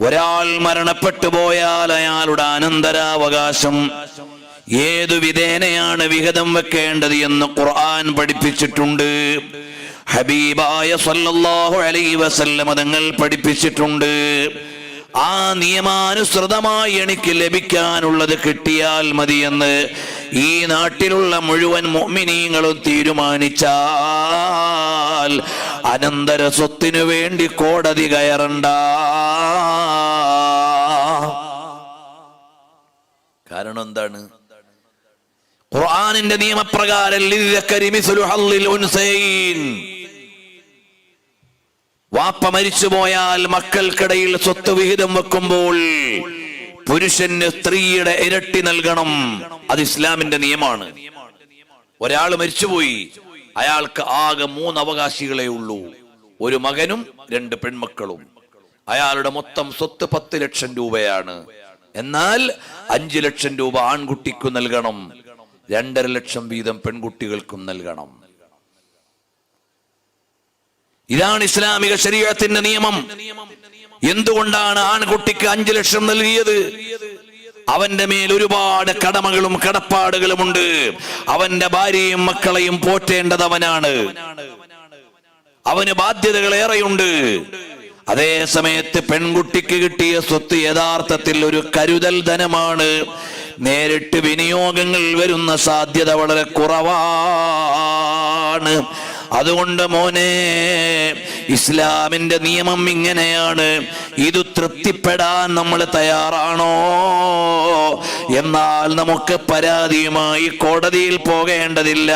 ഒരാൾ മരണപ്പെട്ടു പോയാൽ അയാളുടെ അനന്തരാവകാശം ഏതു വിധേനയാണ് വിഹിതം വെക്കേണ്ടത് എന്ന് ഖുർആൻ പഠിപ്പിച്ചിട്ടുണ്ട്. ഹബീബായ സല്ലല്ലാഹു അലൈഹി വസല്ലം തങ്ങൾ പഠിപ്പിച്ചിട്ടുണ്ട്. ആ നിയമാനുസൃതമായി എനിക്ക് ലഭിക്കാനുള്ളത് കിട്ടിയാൽ മതിയെന്ന് ഈ നാട്ടിലുള്ള മുഴുവൻ മുഅ്മിനീങ്ങളും തീരുമാനിച്ചാൽ അനന്തര സ്വത്തിനു വേണ്ടി കോടതി കയറണ്ട. കാരണം എന്താണ്? ഖുർആാനിന്റെ നിയമപ്രകാരം. വാപ്പ മരിച്ചുപോയാൽ മക്കൾക്കിടയിൽ സ്വത്ത് വിഹിതം വെക്കുമ്പോൾ പുരുഷന് സ്ത്രീയുടെ ഇരട്ടി നൽകണം. അത് ഇസ്ലാമിന്റെ നിയമമാണ് ഒരാൾ മരിച്ചുപോയി. അയാൾക്ക് ആകെ മൂന്ന് അവകാശികളെ ഉള്ളൂ. ഒരു മകനും രണ്ട് പെൺമക്കളും. അയാളുടെ മൊത്തം സ്വത്ത് പത്ത് ലക്ഷം രൂപയാണ്. എന്നാൽ അഞ്ചു ലക്ഷം രൂപ ആൺകുട്ടിക്ക് നൽകണം. രണ്ടര ലക്ഷം വീതം പെൺകുട്ടികൾക്കും നൽകണം. ഇതാണ് ഇസ്ലാമിക ശരീരത്തിന്റെ നിയമം. എന്തുകൊണ്ടാണ് ആൺകുട്ടിക്ക് അഞ്ചു ലക്ഷം നൽകിയത്? അവന്റെ മേൽ ഒരുപാട് കടമകളും കടപ്പാടുകളുമുണ്ട് അവന്റെ ഭാര്യയും മക്കളെയും പോറ്റേണ്ടത് അവനാണ്. അവന് ബാധ്യതകൾ ഏറെയുണ്ട്. അതേ സമയത്ത് പെൺകുട്ടിക്ക് കിട്ടിയ സ്വത്ത് യഥാർത്ഥത്തിൽ ഒരു കരുതൽ ധനമാണ്. നേരിട്ട് വിനിയോഗങ്ങൾ വരുന്ന സാധ്യത വളരെ കുറവാണ്. അതുകൊണ്ട് മോനെ ഇസ്ലാമിന്റെ നിയമം ഇങ്ങനെയാണ്. ഇത് തൃപ്തിപ്പെടാൻ നമ്മൾ തയ്യാറാണോ? എന്നാൽ നമുക്ക് പരാതിയുമായി കോടതിയിൽ പോകേണ്ടതില്ല.